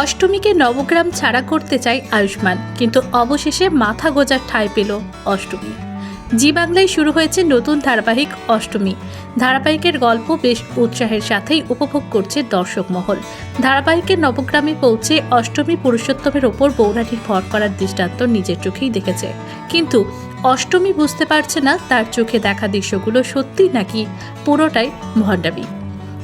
অষ্টমীকে নবগ্রাম ছাড়া করতে চায় আয়ুষ্মান, কিন্তু অবশেষে মাথা গোজার ঠাঁই পেল অষ্টমী। জি বাংলায় শুরু হয়েছে নতুন ধারাবাহিক অষ্টমী। ধারাবাহিকের গল্প বেশ উৎসাহের সাথেই উপভোগ করছে দর্শক মহল। ধারাবাহিকের নবগ্রামে পৌঁছে অষ্টমী পুরুষোত্তমের ওপর বৌরাটির ভর করার দৃষ্টান্ত নিজের চোখেই দেখেছে। কিন্তু অষ্টমী বুঝতে পারছে না তার চোখে দেখা দৃশ্যগুলো সত্যি নাকি পুরোটাই ভণ্ডামি।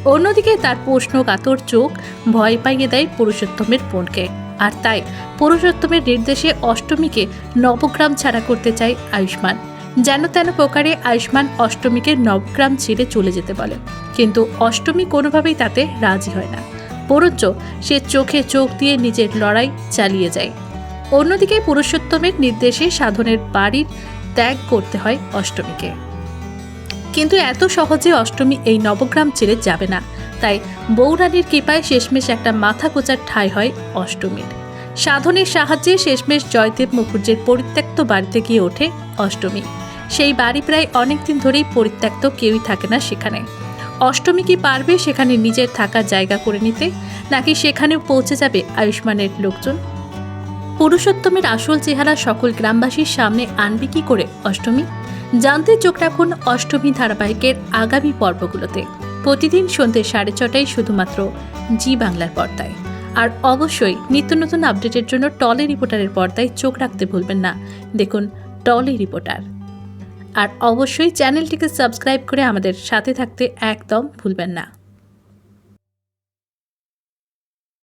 অন্যদিকে তার প্রশ্নকাতর চোখ, ভয় পাইয়ে দেয় পুরুষোত্তমের বোনকে। আর তাই পুরুষোত্তমের নির্দেশে অষ্টমীকে নবগ্রাম ছাড়া করতে চায় আয়ুষ্মান। যেন তেন প্রকারে আয়ুষ্মান অষ্টমীকে নবগ্রাম ছেড়ে চলে যেতে বলে। কিন্তু অষ্টমী কোনোভাবেই তাতে রাজি হয় না। বরঞ্চ সে চোখে চোখ দিয়ে নিজের লড়াই চালিয়ে যায়। অন্যদিকে পুরুষোত্তমের নির্দেশে সাধনের বাড়ির ত্যাগ করতে হয় অষ্টমীকে। কিন্তু এত সহজে অষ্টমী এই নবগ্রাম ছেড়ে যাবে না। তাই বৌরানীর কৃপায় শেষমেশ একটা মাথা কোচার ঠাঁই হয় অষ্টমীর। সাধনের সাহায্যে শেষমেশ জয়দেব মুখুজ্জের পরিত্যক্ত বাড়িতে গিয়ে ওঠে অষ্টমী। সেই বাড়ি প্রায় অনেক দিন ধরেই পরিত্যক্ত কেউই থাকে না সেখানে। অষ্টমী কি পারবে সেখানে নিজের থাকার জায়গা করে নিতে, নাকি সেখানেও পৌঁছে যাবে আয়ুষ্মানের লোকজন? পুরুষোত্তমের আসল চেহারা সকল গ্রামবাসীর সামনে আনবে কি করে অষ্টমী? জানতে চোখ রাখুন অষ্টমী ধারাবাহিকের আগামী পর্বগুলোতে। প্রতিদিন সন্ধ্যে সাড়ে ছটায় শুধুমাত্র জি বাংলার পর্দায়। আর অবশ্যই নিত্য নতুন আপডেটের জন্য টলে রিপোর্টারের পর্দায় চোখ রাখতে ভুলবেন না। দেখুন টলে রিপোর্টার। আর অবশ্যই চ্যানেলটিকে সাবস্ক্রাইব করে আমাদের সাথে থাকতে একদম ভুলবেন না।